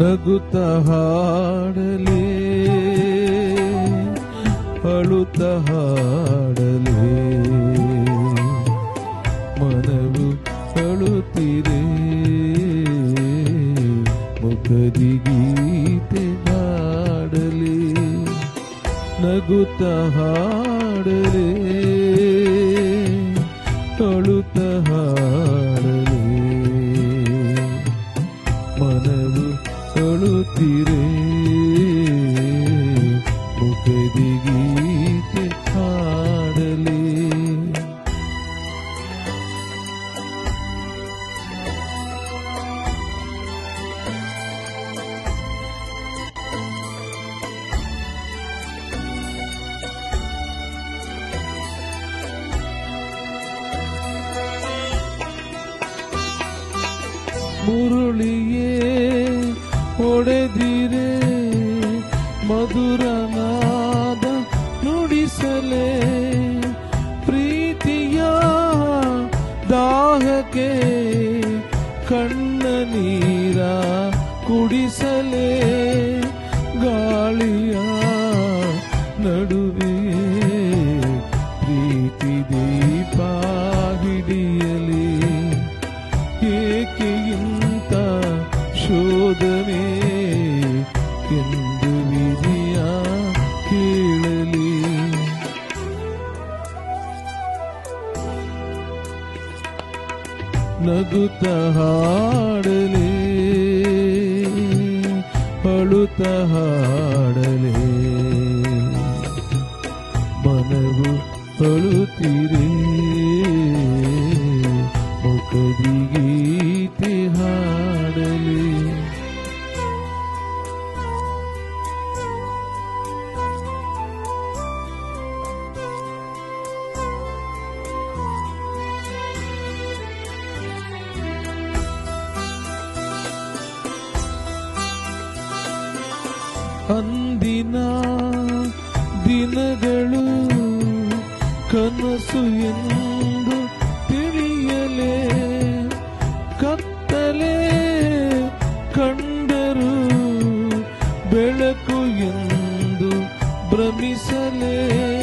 ನಗುತ್ತ ಹಾಡಲಿ ಅಳುತ್ತ ಹಾಡಲಿ. ಮನವು ಅಳುತ್ತಿದೆ ಮುಖದಿ ಗೀತೆ ಹಾಡಲೇ. ನಗುತ್ತ ಹಾಡಲೇ ಅಳುತ್ತ ಹಾಡಲೇ. ಮುರುಳಿಯೇ ಒಡೆದಿರೆ ಮಧುರನಾದ ನುಡಿಸಲೇ ಪ್ರೀತಿಯ ದಾಹಕ್ಕೆ ಕಣ್ಣ ನೀರ ಕುಡಿಸಲೇ ಗಾಳಿಯ ನಡುವೆ ಪ್ರೀತಿ ದೀಪ ಹಿಡಿಯಲಿ ಏಕೆ ಇಂಥ ಶೋಧನೆ ಎಂದು ವಿಧಿಯ ಕೇಳಲಿ ನಗುತ್ತ ಹಾಡಲೇ ಅಳುತ್ತ ಹಾಡಲೇ ಮನವು ಅಳುತ್ತಿರೆ ಅಂದಿನ ದಿನಗಳು ಕನಸು ಎಂದು ತಿಳಿಯಲೇ ಕತ್ತಲೆ ಕಂಡರು ಬೆಳಕು ಎಂದು ಭ್ರಮಿಸಲೇ.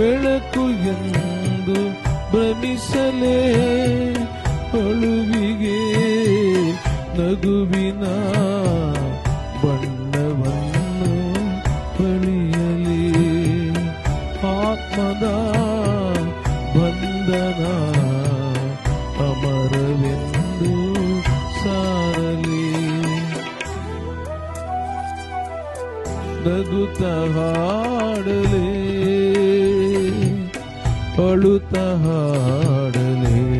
ಬೆಳಕು ಎಂದು ಭ್ರಮಿಸಲೇ ಅಳುವಿಗೆ ನಗುವಿನ ಬಣ್ಣವನ್ನು ಬಳಿಯಲಿ ಆತ್ಮದ ಬಂಧನ ಅಮರವೆಂದು ಸಾರಲಿ. ನಗುತ್ತ ಹಾಡಲೇ. ಅಳುತ್ತ ಹಾಡಲೇ.